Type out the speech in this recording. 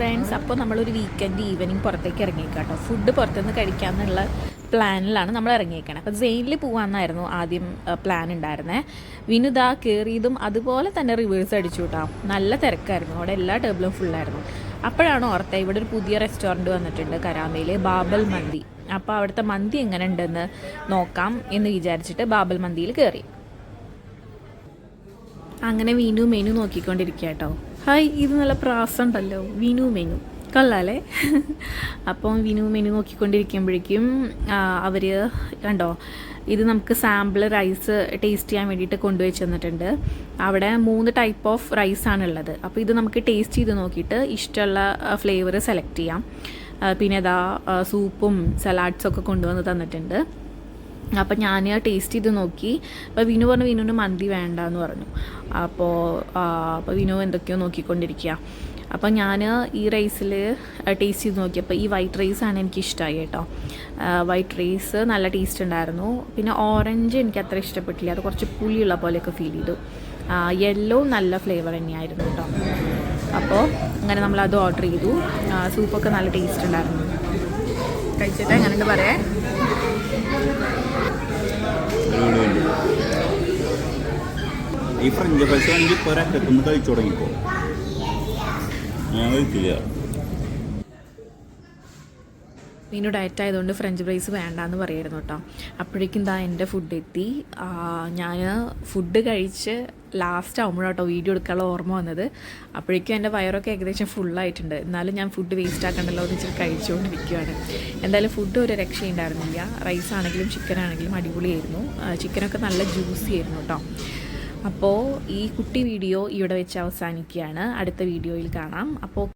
Friends അപ്പോൾ നമ്മളൊരു weekend evening പുറത്തേക്ക് ഇറങ്ങിയേക്കാട്ടോ. ഫുഡ് പുറത്തുനിന്ന് കഴിക്കാമെന്നുള്ള പ്ലാനിലാണ് നമ്മൾ ഇറങ്ങിയേക്കണത് അപ്പോൾ സെയിനിൽ പോകാമെന്നായിരുന്നു ആദ്യം പ്ലാൻ ഉണ്ടായിരുന്നത് വിനുദ കയറിയതും അതുപോലെ തന്നെ റിവേഴ്സ് അടിച്ചു കേട്ടോ നല്ല തിരക്കായിരുന്നു. അവിടെ എല്ലാ ടേബിളും ഫുള്ളായിരുന്നു അപ്പോഴാണ് ഓർത്ത ഇവിടെ ഒരു പുതിയ റെസ്റ്റോറന്റ് വന്നിട്ടുണ്ട് കരാമയിൽ ബാബൽ മന്തി. അപ്പോൾ അവിടുത്തെ മന്തി എങ്ങനെ ഉണ്ടെന്ന് നോക്കാം എന്ന് വിചാരിച്ചിട്ട് ബാബൽ മന്തിയിൽ കയറി അങ്ങനെ വീണു മെനു നോക്കിക്കൊണ്ടിരിക്കുക കേട്ടോ ഹായ് ഇത് നല്ല പ്രാസം ഉണ്ടല്ലോ വീണു മെനു. കൊള്ളാലേ. അപ്പം വിനു മെനു നോക്കിക്കൊണ്ടിരിക്കുമ്പോഴേക്കും അവർ കണ്ടോ ഇത് നമുക്ക് സാമ്പിൾ റൈസ് ടേസ്റ്റ് ചെയ്യാൻ വേണ്ടിയിട്ട് കൊണ്ടുവച്ച് തന്നിട്ടുണ്ട് അവിടെ മൂന്ന് ടൈപ്പ് ഓഫ് റൈസ് ആണ് ഉള്ളത് അപ്പോൾ ഇത് നമുക്ക് ടേസ്റ്റ് ചെയ്ത് നോക്കിയിട്ട് ഇഷ്ടമുള്ള ഫ്ലേവർ സെലക്ട് ചെയ്യാം. പിന്നെ ഇതാ സൂപ്പും സലാഡ്സൊക്കെ കൊണ്ടുവന്ന് തന്നിട്ടുണ്ട്. അപ്പം ഞാൻ ടേസ്റ്റ് ചെയ്ത് നോക്കി. അപ്പോൾ വിനു പറഞ്ഞു വിനുവിന് മന്തി വേണ്ട എന്ന് പറഞ്ഞു അപ്പോൾ അപ്പോൾ വിനു എന്തൊക്കെയോ നോക്കിക്കൊണ്ടിരിക്കുക അപ്പോൾ ഞാൻ ഈ റൈസിൽ ടേസ്റ്റ് ചെയ്ത് നോക്കി. അപ്പോൾ ഈ വൈറ്റ് റൈസാണ് എനിക്ക് ഇഷ്ടമായി കേട്ടോ. വൈറ്റ് റൈസ് നല്ല ടേസ്റ്റ് ഉണ്ടായിരുന്നു. പിന്നെ ഓറഞ്ച് എനിക്ക് അത്ര ഇഷ്ടപ്പെട്ടില്ല. അത് കുറച്ച് പുളിയുള്ള പോലെയൊക്കെ ഫീൽ ചെയ്തു. യെല്ലോ നല്ല ഫ്ലേവർ തന്നെയായിരുന്നു കേട്ടോ. അപ്പോൾ അങ്ങനെ നമ്മൾ അത് ഓർഡർ ചെയ്തു. സൂപ്പൊക്കെ നല്ല ടേസ്റ്റ് ഉണ്ടായിരുന്നു. കഴിച്ചിട്ട് എങ്ങനെയുണ്ട് പറയാം. ഈ ഫ്രഞ്ച് ഫ്രൈസ് ആണെങ്കിൽ ഇപ്പോൾ ഒരറ്റത്തുനിന്ന് കഴിച്ചു തുടങ്ങിപ്പോ ഞാൻ കഴിക്കില്ല മീനു ഡയറ്റ് ആയതുകൊണ്ട് ഫ്രഞ്ച് ഫ്രൈസ് വേണ്ടാന്ന് പറയായിരുന്നു കേട്ടോ. അപ്പോഴേക്കും ദാ എന്റെ ഫുഡ് എത്തി. ഞാൻ ഫുഡ് കഴിച്ച് ലാസ്റ്റ് ആകുമ്പോഴാട്ടോ വീഡിയോ എടുക്കാനുള്ള ഓർമ്മ വന്നത്. അപ്പോഴേക്കും എന്റെ വയറൊക്കെ ഏകദേശം ഫുള്ളായിട്ടുണ്ട് എന്നാലും ഞാൻ ഫുഡ് വേസ്റ്റ് ആക്കണ്ടല്ലോ എന്ന് വെച്ചിട്ട് കഴിച്ചുകൊണ്ടിരിക്കുകയാണ് എന്തായാലും ഫുഡ് ഒരു രക്ഷയുണ്ടായിരുന്നില്ല. റൈസ് ആണെങ്കിലും ചിക്കൻ ആണെങ്കിലും അടിപൊളിയായിരുന്നു. ചിക്കനൊക്കെ നല്ല ജ്യൂസി ആയിരുന്നു കേട്ടോ. അപ്പോൾ ഈ കുട്ടി വീഡിയോ ഇവിടെ വെച്ച് അവസാനിക്കുകയാണ്. അടുത്ത വീഡിയോയിൽ കാണാം. അപ്പോൾ